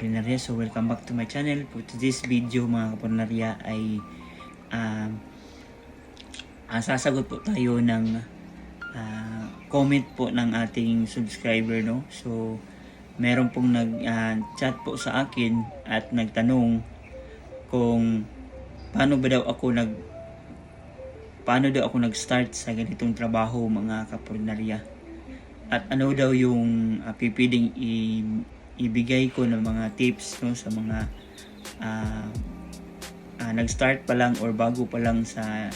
kapulinarya. So welcome back to my channel. For today's video mga kapulinarya ay um, ah, sasagot po tayo ng ah, comment po ng ating subscriber no. So meron pong nag-chat po sa akin at nagtanong kung paano ba daw ako nag paano daw ako nag-start sa ganitong trabaho mga kapulinarya at ano daw yung uh, pipiling i- ibigay ko ng mga tips no sa mga ah, ah, nag-start pa lang or bago pa lang sa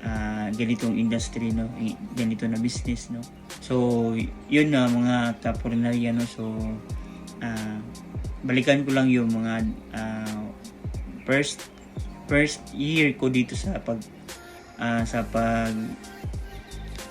ah, ganitong industry no ganito na business no. So yun na mga kapulinarya no. So ah, balikan ko lang yung mga ah, first first year ko dito sa pag ah, sa pag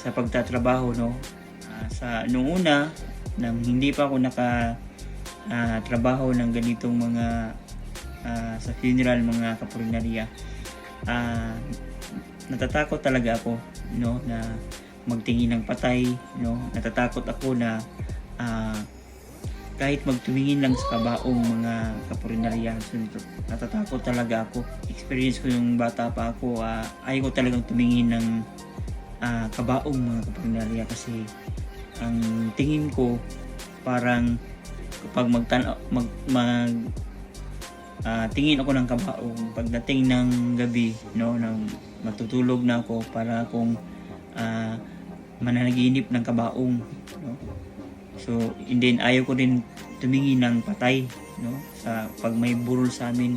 sa pagtatrabaho no. Ah, sa noong una nang hindi pa ako naka ah, trabaho ng ganitong mga ah, sa funeral mga kapulinarya ah, natatakot talaga ako no na magtingin ng patay no. Natatakot ako na ah, kahit magtumingin lang sa kabaong mga kapulinarya so, natatakot talaga ako. Experience ko yung bata pa ako ah, ayaw ko talagang tumingin ng ah, kabaong mga kapulinarya kasi ang tingin ko parang kapag magtan mag, mag ah, tingin ako ng kabaong pagdating ng gabi no nang matutulog na ako para akong ah, mananaginip ng kabaong no. So and then ayaw ko din tumingin ng patay no sa pag may burol sa amin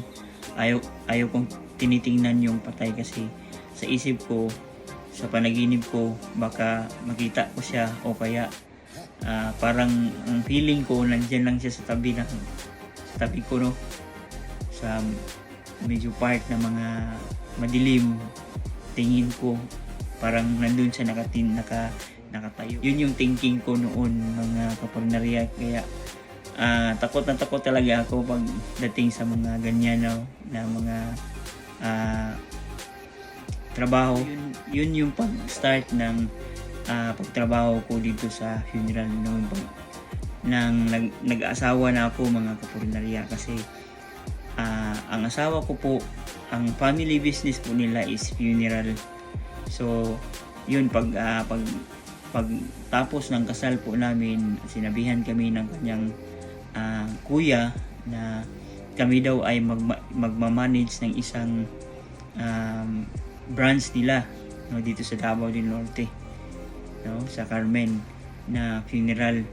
ayaw ayaw kong tinitingnan yung patay kasi sa isip ko sa panaginip ko baka makita ko siya o kaya ah, parang ang feeling ko nandyan lang siya sa tabi ng sa tabi ko no? Sa medyo part na mga madilim tingin ko. Parang nandun siya nakatin naka nakatayo. Yun yung thinking ko noon mga kapagnarya kaya ah, takot na takot talaga ako pag dating sa mga ganyan no, na mga ah, trabaho. Yun, yun yung pag-start ng ah, pagtrabaho ko dito sa funeral noon pag nang nag, nag-asawa na ako mga kapulinarya kasi ah, ang asawa ko po ang family business po nila is funeral. So yun pag ah, pag pag tapos ng kasal po namin sinabihan kami ng kanyang ah, kuya na kami daw ay magma- magmamanage ng isang um, branch nila no dito sa Davao del Norte no sa Carmen na funeral.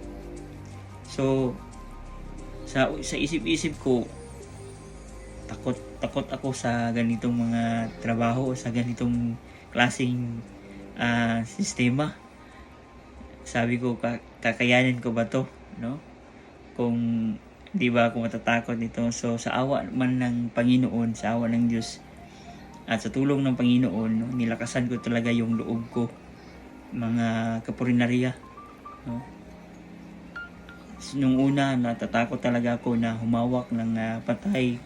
So sa sa isip-isip ko takot takot ako sa ganitong mga trabaho sa ganitong klaseng ah, sistema. Sabi ko ka- kakayanin ko ba to? No? Kung di ba ako matatakot nito. So sa awa man ng Panginoon sa awa ng Diyos at sa tulong ng Panginoon no, nilakasan ko talaga yung loob ko mga kapurinarya. No? Nung una natatakot talaga ako na humawak ng ah, patay.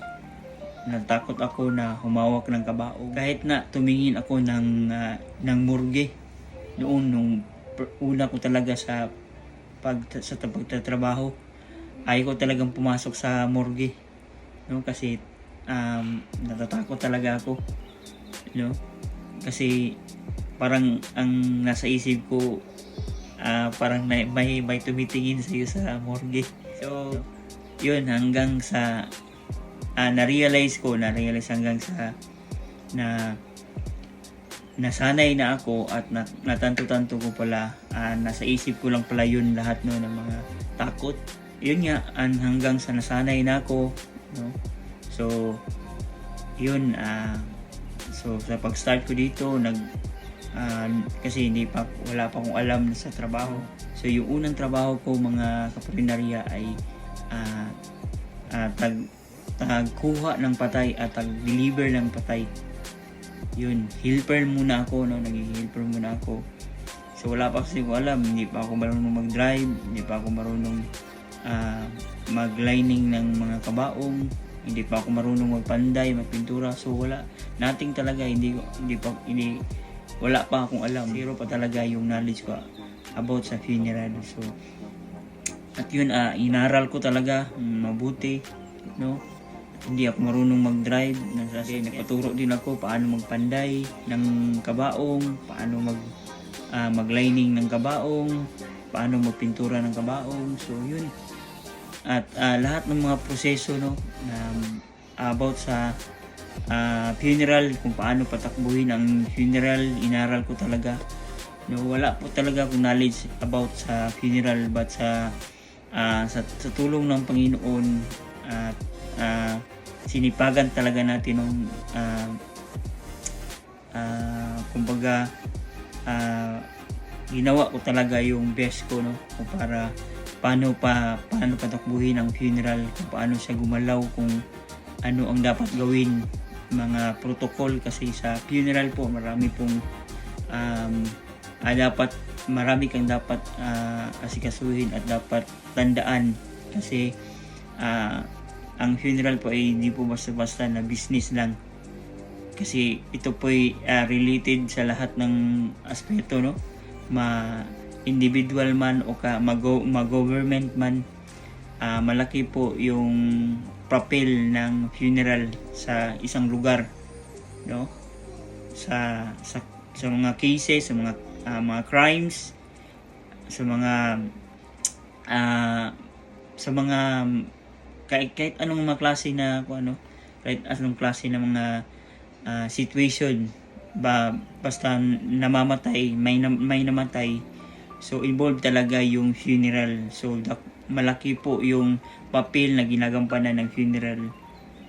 Natakot ako na humawak ng kabao. Kahit na tumingin ako ng ah, ng morgue noon nung una ko talaga sa pag sa ta- pagtatrabaho ayaw ko talagang pumasok sa morgue no? Kasi um, natatakot talaga ako no? Kasi parang ang nasa isip ko ah, parang may, may may tumitingin sa iyo sa morgue. So yun hanggang sa ah, na-realize ko na-realize hanggang sa na nasanay na ako at na, natanto-tanto ko pala ah, nasa isip ko lang pala yun lahat no ng mga takot. Yun nga an hanggang sa nasanay na ako no. So yun ah so sa pag-start ko dito nag ah, kasi hindi pa wala pa akong alam sa trabaho so yung unang trabaho ko mga kapulinarya ay ah, ah, tag tagkuha ng patay at tag-deliver ng patay yun, helper muna ako, no? Naging helper muna ako. So, wala pa kasi ko alam. Hindi pa ako marunong mag-drive. Hindi pa ako marunong ah, mag-lining ng mga kabaong. Hindi pa ako marunong magpanday, magpintura. So, wala. Nothing talaga. Hindi, hindi pa, hindi, wala pa akong alam. Zero pa talaga yung knowledge ko about sa funeral. So, at yun, ah, inaral ko talaga mm, mabuti no? Hindi ako marunong mag-drive. Kasi nagpaturo din ako paano magpanday ng kabaong, paano mag ah, maglining ng kabaong, paano magpintura ng kabaong. So, yun. At ah, lahat ng mga proseso, no, na about sa ah, funeral, kung paano patakbuhin ang funeral, inaral ko talaga. No, wala po talaga akong knowledge about sa funeral but sa ah, sa, sa tulong ng Panginoon at ah, sinipagan talaga natin ng ah, ah, kumbaga ah, ginawa ko talaga yung best ko no kung para paano pa paano patakbuhin ang funeral kung paano siya gumalaw kung ano ang dapat gawin mga protocol kasi sa funeral po marami pong um, ah, dapat marami kang dapat ah, asikasuhin at dapat tandaan. Kasi ah, ang funeral po ay hindi po basta-basta na business lang. Kasi ito po ay ah, related sa lahat ng aspeto no? Ma individual man o ka mag- ma-government man ah, malaki po yung papel ng funeral sa isang lugar no? Sa sa sa mga cases sa mga ah, mga crimes sa mga ah, sa mga kahit, kahit anong mga klase na kung ano kahit anong klase ng mga ah, situation ba basta namamatay may may namatay. So involved talaga yung funeral. So dak- malaki po yung papel na ginagampanan ng funeral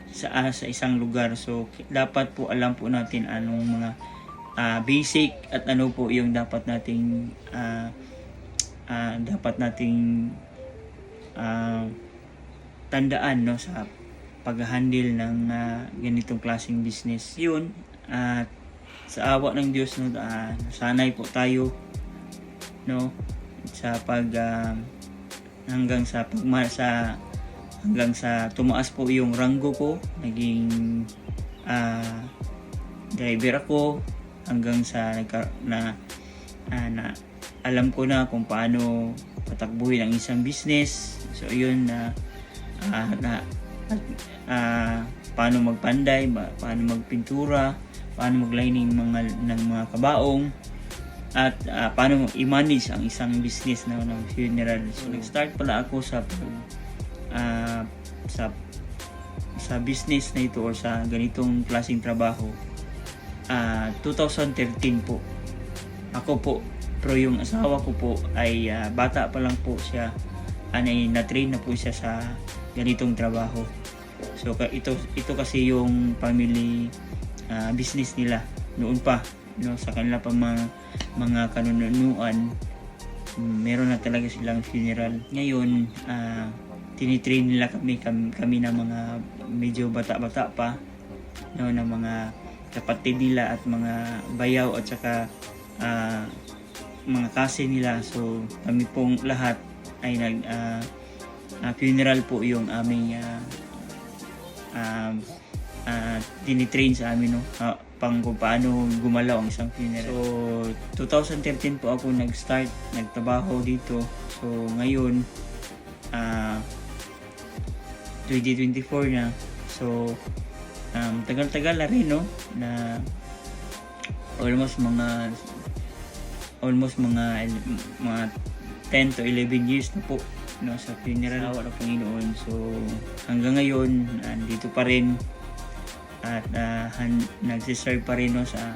sa ah, sa isang lugar so dapat po alam po natin anong mga ah, basic at ano po yung dapat nating ah, ah, dapat nating ah, tandaan no sa pag-handle ng ah, ganitong klaseng business. Yun, at sa awa ng Diyos no, ah, sanay po tayo no sa pag ah, hanggang sa pagma sa hanggang sa tumaas po yung ranggo ko, naging ah, driver ako hanggang sa nagka, na, ah, na alam ko na kung paano patakbuhin ang isang business. So yun na ah, na ah, paano magpanday, paano magpintura, paano maglining mga ng mga kabaong at ah, paano i-manage ang isang business na ng funeral. So nag-start pala ako sa ah, sa sa business na ito or sa ganitong klaseng trabaho ah 2013 po. Ako po, pero yung asawa ko po ay ah, bata pa lang po siya. Anay na-train na po siya sa ganitong trabaho. So ito ito kasi yung family ah, business nila noon pa no sa kanila pa mga mga kanunuan mm, meron na talaga silang funeral. Ngayon ah tinitrain nila kami, kami kami na mga medyo bata-bata pa no na mga kapatid nila at mga bayaw at saka ah, mga kasi nila so kami pong lahat ay nag ah, ah, funeral po yung aming ah, um, ah, tinitrain sa amin no ah, pang kung paano gumalaw ang isang funeral. So 2013 po ako nag-start nagtrabaho dito. So ngayon ah 2024 na. So um, tagal-tagal na rin no? Na almost mga almost mga mga 10 to 11 years na po no sa funeral awa ng Panginoon. So hanggang ngayon andito pa rin at uh, han, nagsiserve pa rin no sa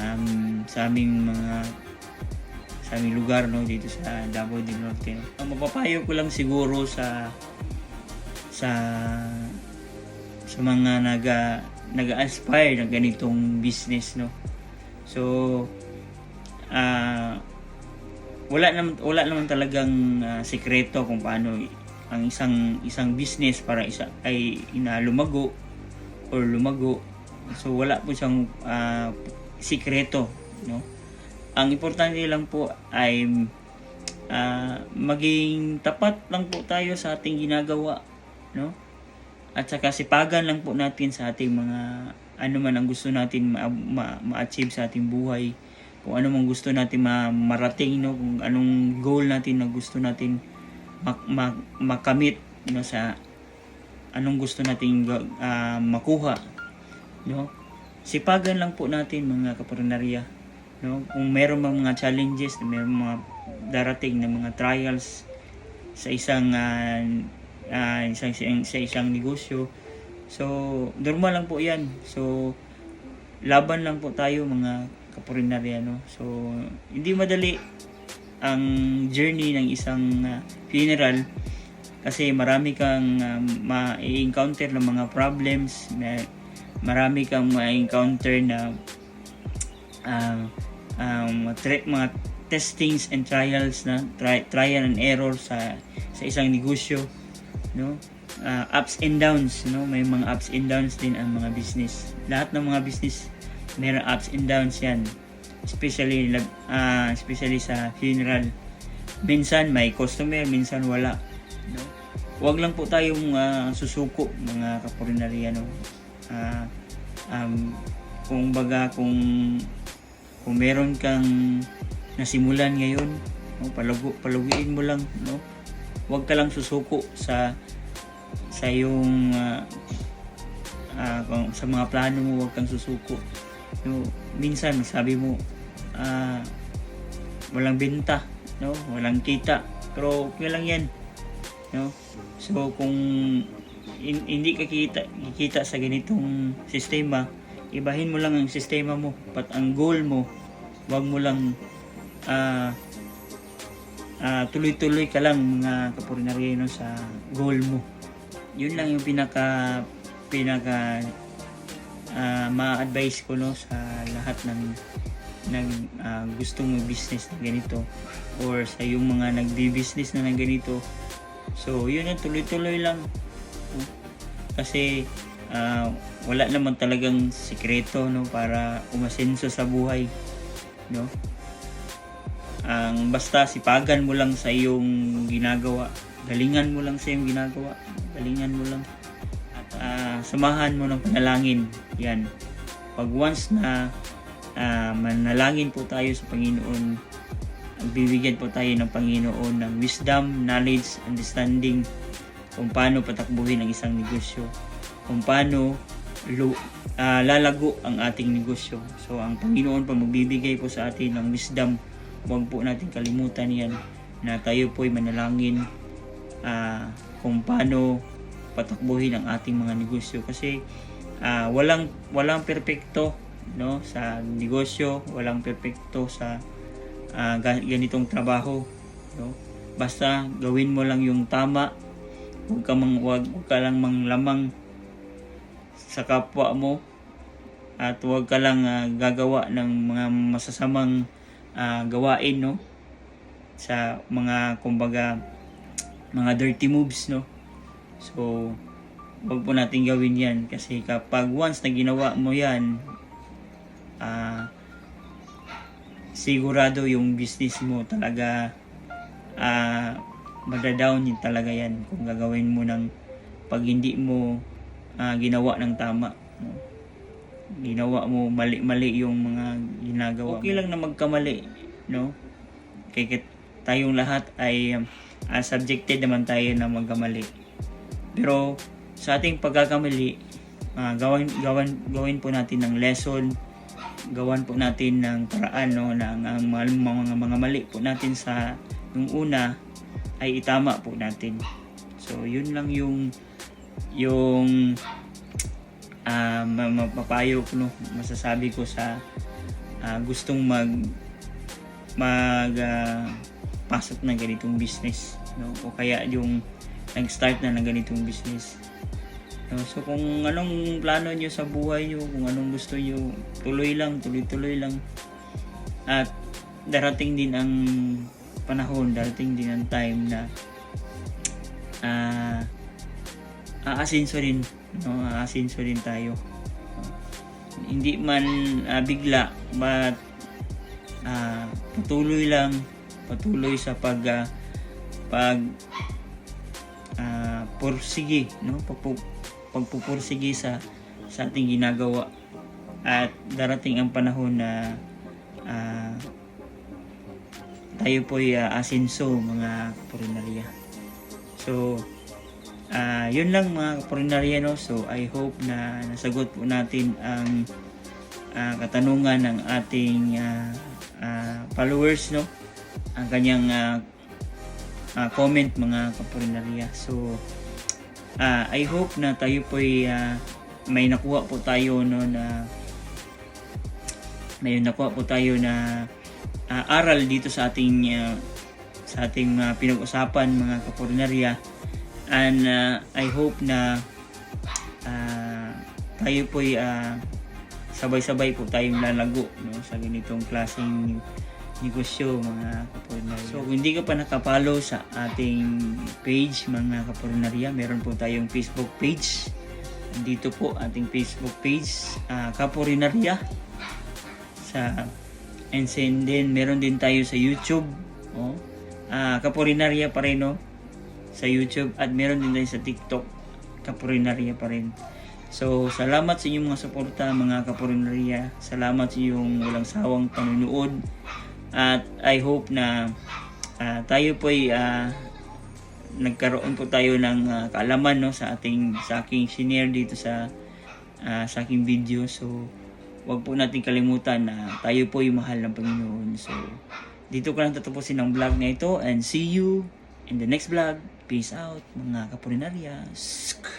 um, sa aming mga sa aming lugar no dito sa Davao del Norte no. ang mapapayo ko lang siguro sa sa sa mga naga naga-aspire ng ganitong business no so ah wala naman wala naman talagang ah, sikreto kung paano ang isang isang business para isa ay ina lumago or lumago. So wala po siyang ah, sikreto no? Ang importante lang po ay ah, maging tapat lang po tayo sa ating ginagawa no? At saka sipagan lang po natin sa ating mga ano man ang gusto natin ma- ma- ma-achieve sa ating buhay. Kung ano man gusto natin ma- marating no? Kung anong goal natin na gusto natin mak- mak- makamit no? Sa anong gusto nating ah, makuha, no? Sipagan lang po natin mga kapurinarya, no? Kung meron mang mga challenges, meron mga darating na mga trials sa isang ah, ah, isang sa isang negosyo. So, normal lang po 'yan. So, laban lang po tayo mga kapurinarya, no? So, hindi madali ang journey ng isang ah, funeral kasi marami kang ah, ma-encounter ng mga problems, na marami kang ma-encounter na ah, um, tri- mga testings and trials na tri- trial and error sa sa isang negosyo no? Ah, ups and downs no? May mga ups and downs din ang mga business. Lahat ng mga business meron ups and downs yan. Especially ah, especially sa funeral. Minsan may customer minsan wala no? Wag lang po tayong ah, susuko mga kapurinarya no? Ah, um, kung baga kung kung meron kang nasimulan ngayon no, palago, palaguin mo lang no? Wag ka lang susuko sa sa yung ah, ah, kung sa mga plano mo wag kang susuko no, minsan sabi mo ah, walang benta no? Walang kita. Pero okay lang yan no? So kung hin- hindi ka kita, kikita sa ganitong sistema ibahin mo lang ang sistema mo pat ang goal mo wag mo lang ah ah, tuloy-tuloy ka lang mga kapurinarya no, sa goal mo. Yun lang yung pinaka pinaka ah, ma-advise ko no sa lahat ng ng ah, gustong mag-business na ganito or sa yung mga nagbi-business na ng ganito so yun yung tuloy-tuloy lang. Kasi ah, wala naman talagang sikreto no para umasenso sa buhay no? Ang basta sipagan mo lang sa iyong ginagawa galingan mo lang sa iyong ginagawa galingan mo lang. At ah, samahan mo ng panalangin yan. Pag once na ah, manalangin po tayo sa Panginoon bibigyan po tayo ng Panginoon ng wisdom, knowledge, understanding kung paano patakbuhin ang isang negosyo kung paano lu- ah, lalago ang ating negosyo. So ang Panginoon pa magbibigay po sa atin ng wisdom. Huwag po natin kalimutan yan na tayo po ay manalangin ah, kung paano patakbuhin ang ating mga negosyo. Kasi ah, walang walang perpekto no sa negosyo walang perpekto sa ga- ganitong trabaho no? Basta gawin mo lang yung tama. Huwag ka mang wag, wag ka lang manglamang sa kapwa mo. At huwag ka lang ah, gagawa ng mga masasamang ah, gawain no? Sa mga kumbaga mga dirty moves no? So wag po natin gawin yan. Kasi kapag once na ginawa mo yan ah sigurado yung business mo talaga magda-down yun talaga yan kung gagawin mo ng pag hindi mo ah, ginawa ng tama no? ginawa mo mali-mali yung mga ginagawa okay lang na magkamali no? Kaya tayong lahat ay um, ah, subjected naman tayo na magkamali. Pero sa ating pagkakamali ah, gawin, gawin, gawin po natin ng lesson gawan po natin ng paraan no na ang, mga, mga, mga mali po natin sa yung una ay itama po natin so yun lang yung yung ah ma- ma- mapapayo ko no masasabi ko sa ah, gustong mag mag ah, pasok ng ganitong business no o kaya yung nag-start na ng ganitong business? So kung anong plano nyo sa buhay nyo kung anong gusto nyo tuloy lang tuloy-tuloy lang. At darating din ang panahon darating din ang time na ah aasinso rin no? Aasinso rin tayo. Hindi man ah, bigla but ah, patuloy lang patuloy sa pag ah, pag ah, pursige no? Pagpu- pagpupursige sa sa ating ginagawa at darating ang panahon na ah, tayo po ay ah, asinso mga kapurinarya so Ah, yun lang mga kapulinarya no. So I hope na nasagot po natin ang ah, katanungan ng ating ah, ah, followers no. Ang kanyang ah, ah, comment mga kapulinarya. So ah, I hope na tayo po ay ah, may nakuha po tayo no na may nakuha po tayo na ah, aral dito sa ating ah, sa ating ah, pinag-usapan mga kapulinarya and ah, I hope na ah, tayo po ay ah, sabay-sabay po tayong lalago no, sa ganitong klaseng negosyo mga kapulinarya. So kung hindi ka pa nakapalo sa ating page mga kapulinarya, meron po tayong Facebook page. Dito po ating Facebook page, uh, Kapulinarya. Sa and then, then meron din tayo sa YouTube, oh. Ah, Kapulinarya pa rin no sa YouTube at meron din tayo sa TikTok, Kapulinarya pa rin. So, salamat sa inyong mga suporta mga kapulinarya. Salamat sa inyong walang sawang panunood. At I hope na ah, tayo po ay ah, nagkaroon po tayo ng ah, kaalaman no sa ating sa aking senior dito sa ah, sa aking video. So, wag po natin kalimutan na tayo po ay mahal ng Panginoon. So, dito ko lang tatapusin ang vlog na ito and see you in the next vlog. Peace out mga kapulinarya. Sk-